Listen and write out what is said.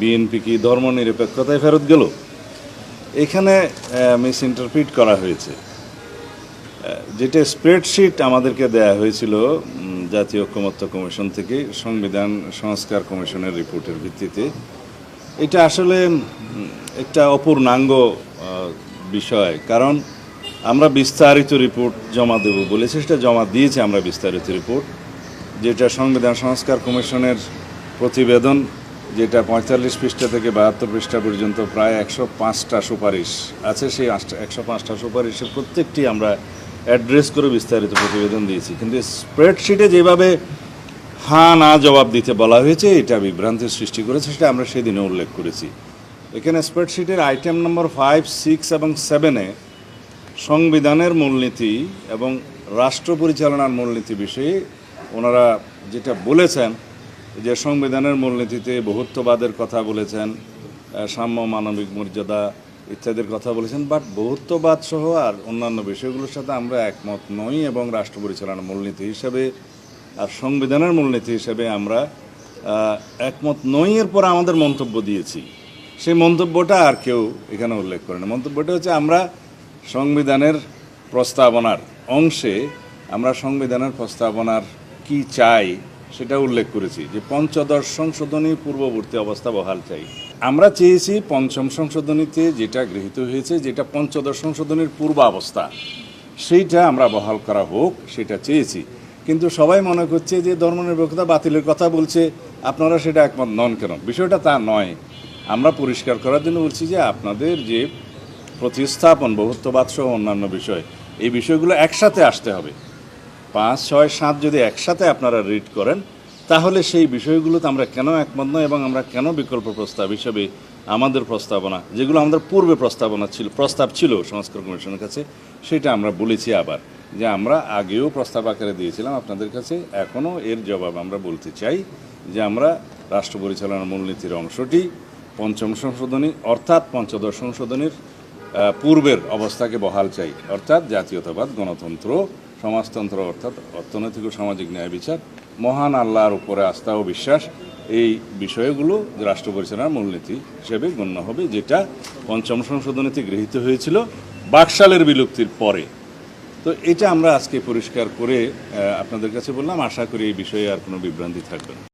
BNP কি ধর্মনিরপেক্ষতায় ফেরত গেল? এখানে মিস ইন্টারপ্রিট করা হয়েছে। যেটা স্প্রেডশিট আমাদেরকে দেয়া হয়েছিল জাতীয় ঐক্যমত্য কমিশন থেকে, সংবিধান সংস্কার কমিশনের রিপোর্টের ভিত্তিতে। এটা আসলে একটা অপূর্ণাঙ্গ বিষয়। কারণ আমরা বিস্তারিত রিপোর্ট জমা দেব বলেছি সেটা জমা দিয়েছি আমরা বিস্তারিত রিপোর্ট, যেটা সংবিধান সংস্কার কমিশনের প্রতিবেদন যেটা পঁয়তাল্লিশ পৃষ্ঠা থেকে বাহাত্তর পৃষ্ঠা পর্যন্ত প্রায় একশো পাঁচটা সুপারিশ আছে, সেই একশো পাঁচটা সুপারিশের প্রত্যেকটি আমরা অ্যাড্রেস করে বিস্তারিত প্রতিবেদন দিয়েছি। কিন্তু স্প্রেডশিটে যেভাবে হ্যাঁ না জবাব দিতে বলা হয়েছে, এটা বিভ্রান্তির সৃষ্টি করেছে, সেটা আমরা সেদিনে উল্লেখ করেছি। এখানে স্প্রেডশিটের আইটেম নম্বর ফাইভ, সিক্স এবং সেভেনে সংবিধানের মূলনীতি এবং রাষ্ট্র পরিচালনার মূলনীতি বিষয়ে ওনারা যেটা বলেছেন যে সংবিধানের মূলনীতিতে বহুত্ববাদের কথা বলেছেন সাম্য, মানবিক মর্যাদা ইত্যাদির কথা বলেছেন বাট বহুত্ববাদ সহ আর অন্যান্য বিষয়গুলোর সাথে আমরা একমত নই এবং রাষ্ট্র পরিচালনার মূলনীতি হিসেবে আর সংবিধানের মূলনীতি হিসেবে আমরা একমত নই এর পর আমাদের মন্তব্য দিয়েছি। সেই মন্তব্যটা আর কেউ এখানে উল্লেখ করে না। মন্তব্যটা হচ্ছে আমরা সংবিধানের প্রস্তাবনার অংশে আমরা সংবিধানের প্রস্তাবনার কি চাই সেটা উল্লেখ করেছি যে পঞ্চদশ সংশোধনী পূর্ববর্তী অবস্থা বহাল চাই। আমরা চেয়েছি পঞ্চম সংশোধনীতে যেটা গৃহীত হয়েছে, যেটা পঞ্চদশ সংশোধনীর পূর্বাবস্থা, সেইটা আমরা বহাল করা হোক, সেটা চেয়েছি। কিন্তু সবাই মনে করছে যে ধর্মনিরপেক্ষতা বাতিলের কথা বলছে, আপনারা সেটা একমত নন কেন? বিষয়টা তা নয়। আমরা পরিষ্কার করার জন্য বলছি যে আপনাদের যে প্রতিস্থাপন, বহুত্ববাদ সহ অন্যান্য বিষয়, এই বিষয়গুলো একসাথে আসতে হবে। পাঁচ, ছয়, সাত যদি একসাথে আপনারা রিড করেন, তাহলে সেই বিষয়গুলোতে আমরা কেন একমত নয় এবং আমরা কেন বিকল্প প্রস্তাব হিসেবে আমাদের প্রস্তাবনা, যেগুলো আমাদের পূর্বে প্রস্তাবনা ছিল, প্রস্তাব ছিল সংস্কার কমিশনের কাছে, সেটা আমরা বলেছি আবার যে আমরা আগেও প্রস্তাব আকারে দিয়েছিলাম আপনাদের কাছে, এখনও এর জবাব আমরা বলতে চাই যে আমরা রাষ্ট্র পরিচালনার মূলনীতির অংশটি পঞ্চম সংশোধনী অর্থাৎ পঞ্চদশ সংশোধনীর পূর্বের অবস্থাকে বহাল চাই, অর্থাৎ জাতীয়তাবাদ গণতন্ত্র সমাজতন্ত্র অর্থাৎ অর্থনৈতিক ও সামাজিক ন্যায় বিচার, মহান আল্লাহর উপরে আস্থা ও বিশ্বাস, এই বিষয়গুলো রাষ্ট্র পরিচালনার মূলনীতি হিসেবে গণ্য হবে, যেটা পঞ্চম সংশোধনীতে গৃহীত হয়েছিল বাকশালের বিলুপ্তির পরে। তো এটা আমরা আজকে পরিষ্কার করে আপনাদের কাছে বললাম, আশা করি এই বিষয়ে আর কোনো বিভ্রান্তি থাকবে না।